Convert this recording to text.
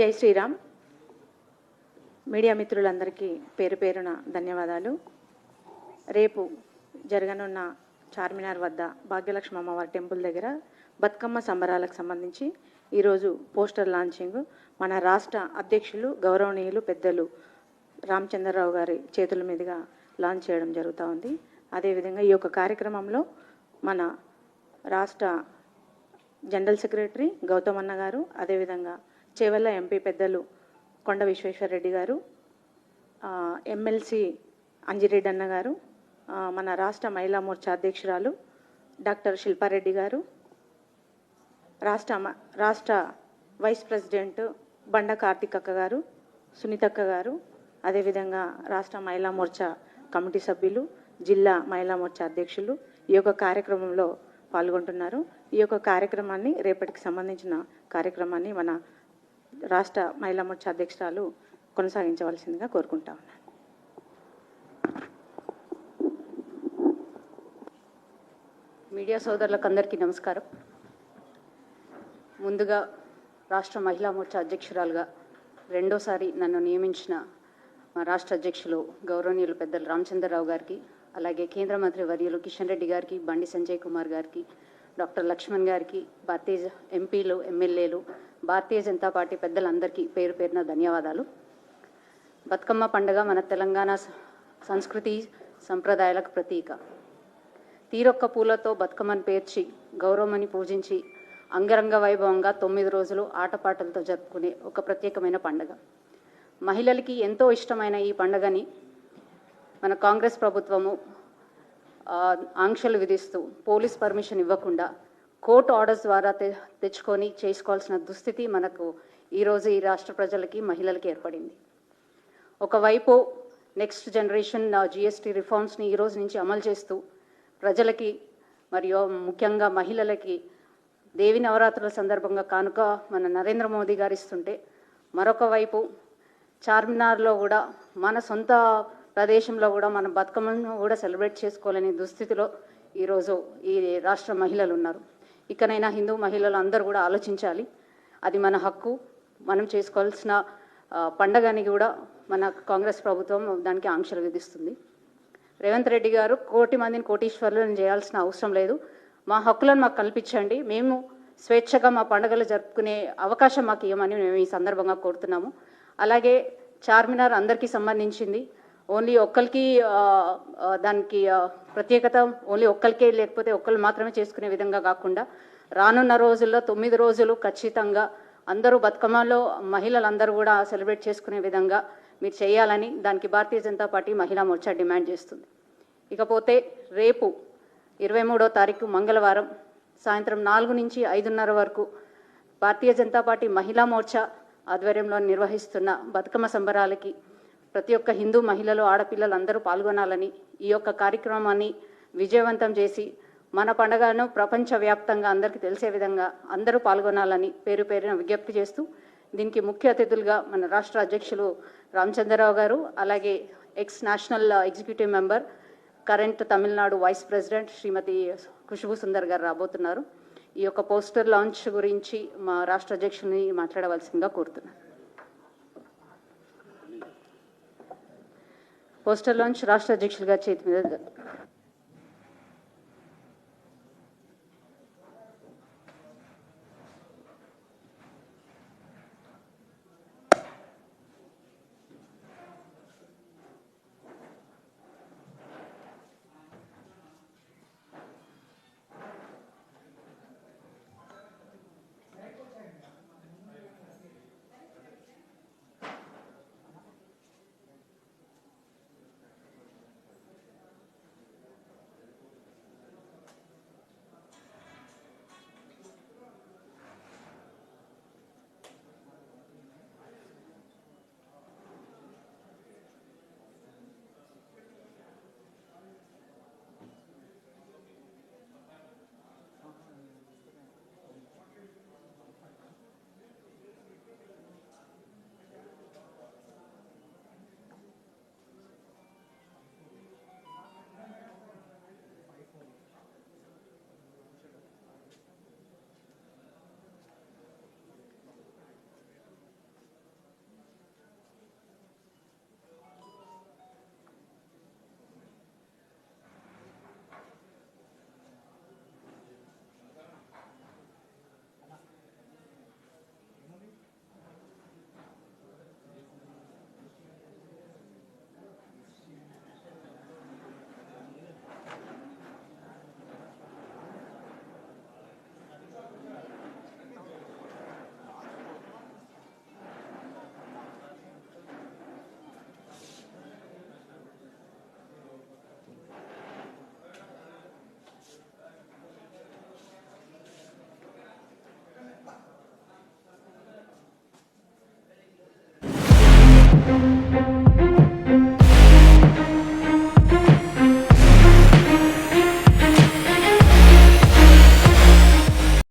జై శ్రీరామ్. మీడియా మిత్రులందరికీ పేరు పేరున ధన్యవాదాలు. రేపు జరగనున్న చార్మినార్ వద్ద భాగ్యలక్ష్మి అమ్మవారి టెంపుల్ దగ్గర బతుకమ్మ సంబరాలకు సంబంధించి ఈరోజు పోస్టర్ లాంచింగ్. మన రాష్ట్ర అధ్యక్షులు గౌరవనీయులు పెద్దలు రామచంద్రరావు గారి చేతుల మీదుగా లాంచ్ చేయడం జరుగుతూ ఉంది. అదేవిధంగా ఈ యొక్క కార్యక్రమంలో మన రాష్ట్ర జనరల్ సెక్రటరీ గౌతమ్ అన్న గారు అదేవిధంగా చేవల్ల ఎంపీ పెద్దలు కొండ విశ్వేశ్వరరెడ్డి గారు ఎమ్మెల్సీ అంజిరెడ్డి అన్న గారు మన రాష్ట్ర మహిళా మోర్చా అధ్యక్షురాలు డాక్టర్ శిల్పారెడ్డి గారు రాష్ట్ర మ- రాష్ట్ర వైస్ ప్రెసిడెంట్ బండ కార్తికక్క గారు సునీతక్క గారు అదేవిధంగా రాష్ట్ర మహిళా మోర్చా కమిటీ సభ్యులు జిల్లా మహిళా మోర్చా అధ్యక్షులు ఈ యొక్క కార్యక్రమంలో పాల్గొంటున్నారు. ఈ యొక్క కార్యక్రమాన్ని రేపటికి సంబంధించిన కార్యక్రమాన్ని మన రాష్ట్ర మహిళా మోర్చా అధ్యక్షురాలు కొనసాగించవలసిందిగా కోరుకుంటా ఉన్నాను. మీడియా సోదరులకు అందరికీ నమస్కారం. ముందుగా రాష్ట్ర మహిళా మోర్చా అధ్యక్షురాలుగా రెండోసారి నన్ను నియమించిన మా రాష్ట్ర అధ్యక్షులు గౌరవనీయులు పెద్దలు రామచంద్రరావు గారికి అలాగే కేంద్ర మంత్రి వర్యులు కిషన్ రెడ్డి గారికి బండి సంజయ్ కుమార్ గారికి డాక్టర్ లక్ష్మణ్ గారికి భారతీయ ఎంపీలు ఎమ్మెల్యేలు భారతీయ జనతా పార్టీ పెద్దలందరికీ పేరు పేరున ధన్యవాదాలు. బతుకమ్మ పండుగ మన తెలంగాణ సంస్కృతి సంప్రదాయాలకు ప్రతీక. తీరొక్క పూలతో బతుకమ్మను పేర్చి గౌరవమని పూజించి అంగరంగ వైభవంగా తొమ్మిది రోజులు ఆటపాటలతో జరుపుకునే ఒక ప్రత్యేకమైన పండుగ. మహిళలకి ఎంతో ఇష్టమైన ఈ పండుగని మన కాంగ్రెస్ ప్రభుత్వము ఆంక్షలు విధిస్తూ పోలీస్ పర్మిషన్ ఇవ్వకుండా కోర్టు ఆర్డర్స్ ద్వారా తె తెచ్చుకొని చేసుకోవాల్సిన దుస్థితి మనకు ఈరోజు ఈ రాష్ట్ర ప్రజలకి మహిళలకి ఏర్పడింది. ఒకవైపు నెక్స్ట్ జనరేషన్ జిఎస్టీ రిఫార్మ్స్ని ఈరోజు నుంచి అమలు చేస్తూ ప్రజలకి మరియు ముఖ్యంగా మహిళలకి దేవి నవరాత్రుల సందర్భంగా కానుక మన నరేంద్ర మోదీ గారు ఇస్తుంటే మరొక వైపు చార్మినార్లో కూడా మన సొంత ప్రదేశంలో కూడా మన బతుకమ్మను కూడా సెలబ్రేట్ చేసుకోలేని దుస్థితిలో ఈరోజు ఈ రాష్ట్ర మహిళలు ఉన్నారు. ఇకనైనా హిందూ మహిళలు అందరూ కూడా ఆలోచించాలి. అది మన హక్కు. మనం చేసుకోవాల్సిన పండగని కూడా మన కాంగ్రెస్ ప్రభుత్వం దానికి ఆంక్షలు విధిస్తుంది. రేవంత్ రెడ్డి గారు కోటి మందిని కోటీశ్వరులను చేయాల్సిన అవసరం లేదు. మా హక్కులను మాకు కల్పించండి. మేము స్వేచ్ఛగా మా పండుగలు జరుపుకునే అవకాశం మాకు ఇవ్వమని మేము ఈ సందర్భంగా కోరుతున్నాము. అలాగే చార్మినార్ అందరికీ సంబంధించింది. ఓన్లీ ఒక్కరికి దానికి ప్రత్యేకత ఓన్లీ ఒక్కరికే లేకపోతే ఒక్కరు మాత్రమే చేసుకునే విధంగా కాకుండా రానున్న రోజుల్లో తొమ్మిది రోజులు ఖచ్చితంగా అందరూ బతుకమ్మలో మహిళలందరూ కూడా సెలబ్రేట్ చేసుకునే విధంగా మీరు చేయాలని దానికి భారతీయ జనతా పార్టీ మహిళా మోర్చా డిమాండ్ చేస్తుంది. ఇకపోతే రేపు ఇరవై మూడో తారీఖు మంగళవారం సాయంత్రం నాలుగు నుంచి ఐదున్నర వరకు భారతీయ జనతా పార్టీ మహిళా మోర్చా ఆధ్వర్యంలో నిర్వహిస్తున్న బతుకమ్మ సంబరాలకి ప్రతి ఒక్క హిందూ మహిళలు ఆడపిల్లలు అందరూ పాల్గొనాలని ఈ యొక్క కార్యక్రమాన్ని విజయవంతం చేసి మన పండుగను ప్రపంచవ్యాప్తంగా అందరికీ తెలిసే విధంగా అందరూ పాల్గొనాలని పేరు పేరున విజ్ఞప్తి చేస్తూ దీనికి ముఖ్య అతిథులుగా మన రాష్ట్ర అధ్యక్షులు రామచంద్రరావు గారు అలాగే ex national executive member current Tamil Nadu vice president Shrimati Khushbu Sundar గారు రాబోతున్నారు. ఈ యొక్క పోస్టర్ లాంచ్ గురించి మా రాష్ట్ర అధ్యక్షుని మాట్లాడవలసిందిగా కోరుతున్నాను. పోస్టర్ లాంచ్ రాష్ట్ర అధ్యక్షులుగా చేతి మీద